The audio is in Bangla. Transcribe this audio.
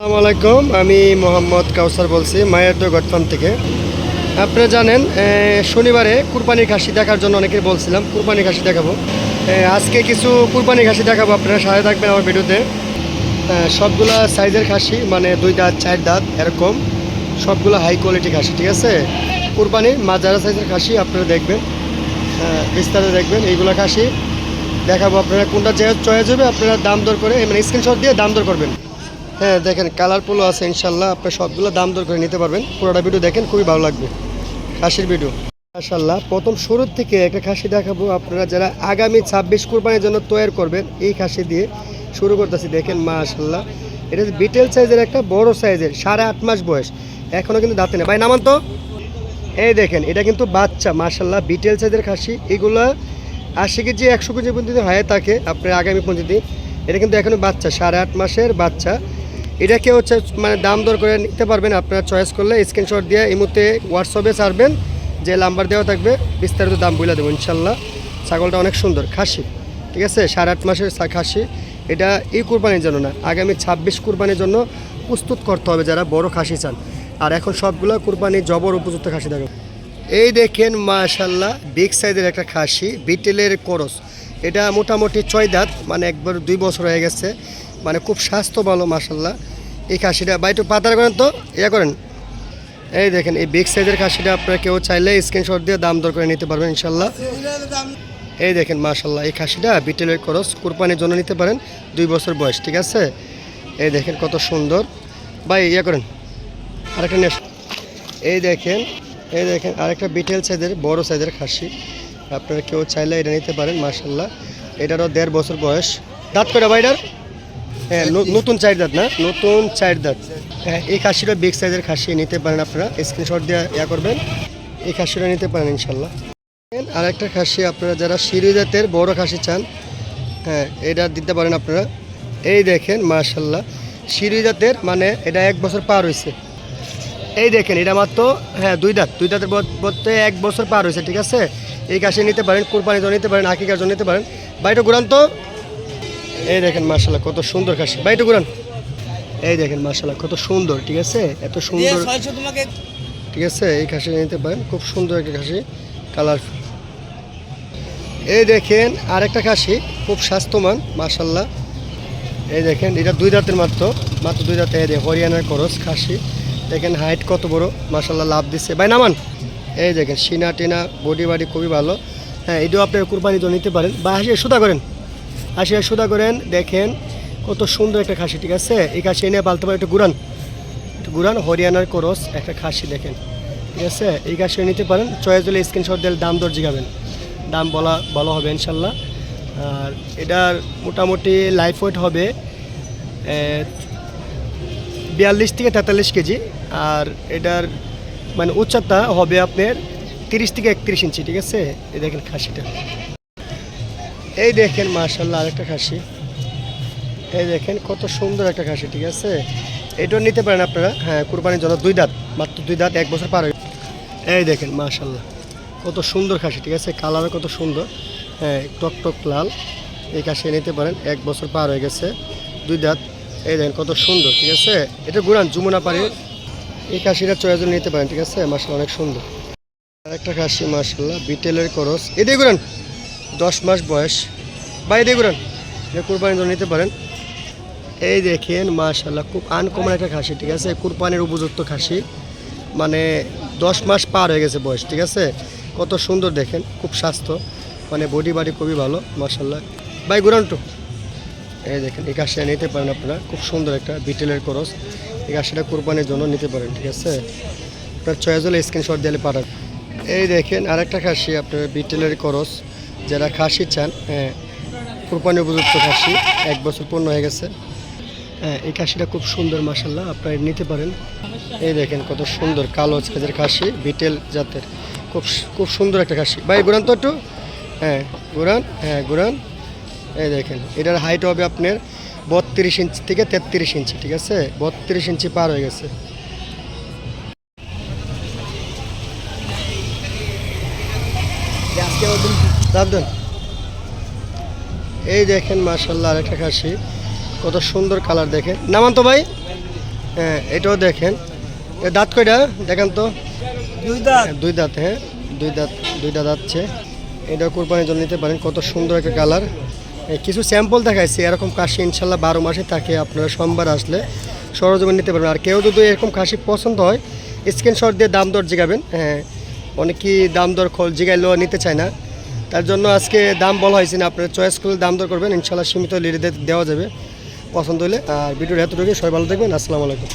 আসসালামু আলাইকুম আমি মোহাম্মদ কাউসার বলছি মায়ের তো গটফার্ম থেকে। আপনারা জানেন শনিবারে কুরবানির খাসি দেখার জন্য অনেকে বলছিলাম কুরবানি খাসি দেখাবো। আজকে কিছু কুরবানি খাসি দেখাবো আপনারা সাথে থাকবেন আমার ভিডিওতে। সবগুলা সাইজের খাসি মানে দুই দাঁত চার দাঁত এরকম। সবগুলো হাই কোয়ালিটি খাসি ঠিক আছে? কুরবানির মাজারা সাইজের খাসি আপনারা দেখবেন এ, বিস্তারিত দেখবেন। এইগুলা খাসি দেখাবো আপনারা কোনটা চয়েস হবে আপনারা দাম দর করে মানে স্ক্রিনশট দিয়ে দাম দর করবেন। হ্যাঁ দেখেন কালারফুলও আছে, ইনশাল্লাহ। আপনি সবগুলো দাম দর করে নিতে পারবেন। পুরোটা ভিডিও দেখেন, খুবই ভালো লাগবে। খাসির ভিডিও মাশাল্লাহ প্রথম শুরুর থেকে একটা খাসি দেখাবো। আপনারা যারা আগামী ছাব্বিশ কোরবানির জন্য তৈরি করবেন, এই খাসি দিয়ে শুরু করতেছি। দেখেন মাশাল্লাহ এটা বিটেল সাইজের একটা, বড় সাইজের, সাড়ে আট মাস বয়স। এখনও কিন্তু দাঁতে নেই। ভাই, নামান তো। এই দেখেন, এটা কিন্তু বাচ্চা মাশাল্লাহ বিটেল সাইজের খাসি। এগুলো আশি কেজি, একশো কেজি পর্যন্ত হয়ে থাকে, আপনার আগামী পর্যন্ত এটা কিন্তু এখনও বাচ্চা, সাড়ে আট মাসের বাচ্চা। এটাকে হচ্ছে মানে দাম দর করে নিতে পারবেন, আপনারা চয়েস করলে স্ক্রিনশট দিয়ে এই মুহূর্তে হোয়াটসঅ্যাপে ছাড়বেন, যে নাম্বার দেওয়া থাকবে, বিস্তারিত দাম বলে দেবো ইনশাল্লাহ। ছাগলটা অনেক সুন্দর, খাসি, ঠিক আছে? সাড়ে আট মাসের খাসি। এটা এই কুরবানির জন্য না, আগামী ছাব্বিশ কুরবানির জন্য প্রস্তুত করতে হবে যারা বড় খাসি চান। আর এখন সবগুলো কুরবানি জবর উপযুক্ত খাসি দেখো। এই দেখেন, মাশাল্লাহ বিগ সাইজের একটা খাসি, বিটেলের করস। এটা মোটামুটি ছয় দাঁত মানে একবার দুই বছর হয়ে গেছে। মানে খুব স্বাস্থ্য ভালো, মাশাল্লাহ। এই খাসিটা বা একটু পাতার করেন তো, ইয়া করেন। এই দেখেন, এই বিগ সাইজের খাসিটা আপনারা কেউ চাইলে স্ক্রিনশট দিয়ে দাম দর করে নিতে পারবেন, ইনশাল্লাহ। এই দেখেন, মাশাল্লাহ, এই খাসিটা বিটেলের খরচ, কুরবানির জন্য নিতে পারেন, দুই বছর বয়স, ঠিক আছে? এই দেখেন, কত সুন্দর। ভাই, ইয়া করেন, আরেকটা নিয়ে। এই দেখেন এই দেখেন, আরেকটা বিটেল সাইজের বড় সাইজের খাসি। আপনারা কেউ চাইলে এটা নিতে পারেন, মাশাল্লাহ। এটারও দেড় বছর বয়স। দাঁত করে ভাইটার হ্যাঁ নতুন চার দাঁত না? নতুন চার দাঁত হ্যাঁ এই খাসিটা বিগ সাইজের খাসি, নিতে পারেন আপনারা। স্ক্রিনশট দিয়ে ইয়া করবেন। এই খাসিটা নিতে পারেন, ইনশাল্লাহ। আর একটা খাসি আপনারা যারা সিঁড়ি জাতের বড় খাসি চান হ্যাঁ এটা দিতে পারেন আপনারা। এই দেখেন, মাশাল্লাহ। সিঁড়ি জাতের মানে এটা এক বছর পার হয়েছে এই দেখেন, এটা মাত্র হ্যাঁ দুই দাঁত। দুই দাঁতের বলতে এক বছর পার হয়েছে ঠিক আছে? এই কাশি নিতে পারেন কোরবানির জন্য নিতে পারেন আকিকার জন্য নিতে পারেন। বাইটা ঘুরান তো। এই দেখেন মার্শাল্লাহ কত সুন্দর খাসি। বাইটা ঘুরান। এই দেখেন মার্শাল্লাহ কত সুন্দর ঠিক আছে? এত সুন্দর ঠিক আছে এই খাসি নিতে পারেন। খুব সুন্দর একটা খাসি কালারফুল এই দেখেন আরেকটা খাসি খুব স্বাস্থ্যমান মার্শাল্লাহ এই দেখেন এটা দুই দাঁতের মাত্র মাত্র দুই দাঁতে এই দেখেন, হরিয়ানার করস খাসি। দেখেন হাইট কত বড় মার্শাল্লাহ লাভ দিচ্ছে ভাই নামান। এই দেখেন সিনা টিনা বডি বাডি খুবই ভালো। হ্যাঁ এটাও আপনার কুরবানি তো নিতে পারেন। বা হাসি সুদা করেন। হাসি সুদা করেন, দেখেন কত সুন্দর একটা খাসি, ঠিক আছে? এই খাসি এনে পালতে পারে একটু গুরান একটু গুরান হরিয়ানার করস একটা খাসি দেখেন, ঠিক আছে? এই খাসি নিতে পারেন, চয়েস হলে স্ক্রিনশট দিলে দাম দর জিগাবেন। দাম বলা ভালো হবে ইনশাল্লাহ। আর এটার মোটামুটি লাইফ ওয়েট হবে বিয়াল্লিশ থেকে তেতাল্লিশ কেজি। আর এটার মানে উচ্চতা হবে আপনার তিরিশ থেকে একত্রিশ ইঞ্চি, ঠিক আছে? এই দেখেন খাসিটা। এই দেখেন মার্শাল্লাহ আরেকটা খাসি। এই দেখেন কত সুন্দর একটা খাসি, ঠিক আছে? এটাও নিতে পারেন আপনারা। হ্যাঁ কুরবানির জন্য দুই দাঁত, মাত্র দুই দাঁত, এক বছর পার হয়ে এই দেখেন মাশাল্লাহ কত সুন্দর খাসি, ঠিক আছে? কালারও কত সুন্দর। হ্যাঁ টক টক লাল। এই খাসি নিতে পারেন, এক বছর পার হয়ে গেছে, দুই দাঁত। এই দেখেন কত সুন্দর, ঠিক আছে? এটা গুড়ান, যমুনা পাড়ি এই খাসিটা চয়েস নিতে পারেন, ঠিক আছে? মাসাল অনেক সুন্দর। আরেকটা খাসি মাসাল্লাহ বিটেলের করস। এদিকে গুড়ান দশ মাস বয়স। বা এদিকে গুড়ান এটা কুরবানির জন্য নিতে পারেন। এই দেখেন মাশাল্লাহ খুব আনকমন একটা খাসি, ঠিক আছে? কুরবানির উপযুক্ত খাসি। মানে দশ মাস পার হয়ে গেছে বয়স, ঠিক আছে? কত সুন্দর দেখেন, খুব স্বাস্থ্য। মানে বডি বাড়ি খুবই ভালো মাশাল্লাহ বাই গুরান্টু এই দেখেন, এই কাশিটা নিতে পারেন আপনারা। খুব সুন্দর একটা বিটেলের করস। এই কাশিটা কুরবানির জন্য নিতে পারেন, ঠিক আছে? আপনার চয়েস হলে স্ক্রিনশট দিলে পাঠান। এই দেখেন, আরেকটা খাসি আপনার বিটেলের করস। যারা খাসি চান কুরবানি উপযুক্ত খাসি, এক বছর পূর্ণ হয়ে গেছে। হ্যাঁ এই খাসিটা খুব সুন্দর মাসাল্লাহ আপনারা নিতে পারেন। এই দেখেন কত সুন্দর কালো সাইজের খাসি, বিটেল জাতের। খুব খুব সুন্দর একটা খাসি। ভাই গুরান তো একটু। হ্যাঁ গুরান হ্যাঁ গুরান এই দেখেন, এটার হাইট হবে আপনার বত্রিশ ইঞ্চি থেকে তেত্রিশ ইঞ্চি, ঠিক আছে? বত্রিশ ইঞ্চি পার হয়ে গেছে। রাখবেন এই দেখেন মার্শাল্লাহ আরেকটা খাসি কত সুন্দর কালার দেখেন। নামান তো ভাই? হ্যাঁ এটাও দেখেন। দাঁত কয়টা? দেখেন তো। দুই দাঁত। দুই দাঁত হ্যাঁ দুই দাঁত দুই দুইটা দাঁতছে এটা কোরবানির জন্য নিতে পারেন কত সুন্দর একটা কালার। কিছু স্যাম্পল দেখাইছি এরকম কাশি ইনশাল্লাহ বারো মাসে থাকে আপনারা সোমবার আসলে সরজমে নিতে পারবেন। আর কেউ যদি এরকম কাশি পছন্দ হয় স্ক্রিনশট দিয়ে দাম দর জিগাবেন। হ্যাঁ অনেকেই দাম দর খোল জিগাইলেও নিতে চায় না। তার জন্য আজকে দাম বলা হয়েছে না। আপনারা চয়েস করে দাম দর করবেন। ইনশাল্লাহ সীমিত লিডে দেওয়া যাবে। পছন্দ হলে, আর ভিডিওর এতটুকু সবাই ভালো থাকবেন। আসসালামু আলাইকুম।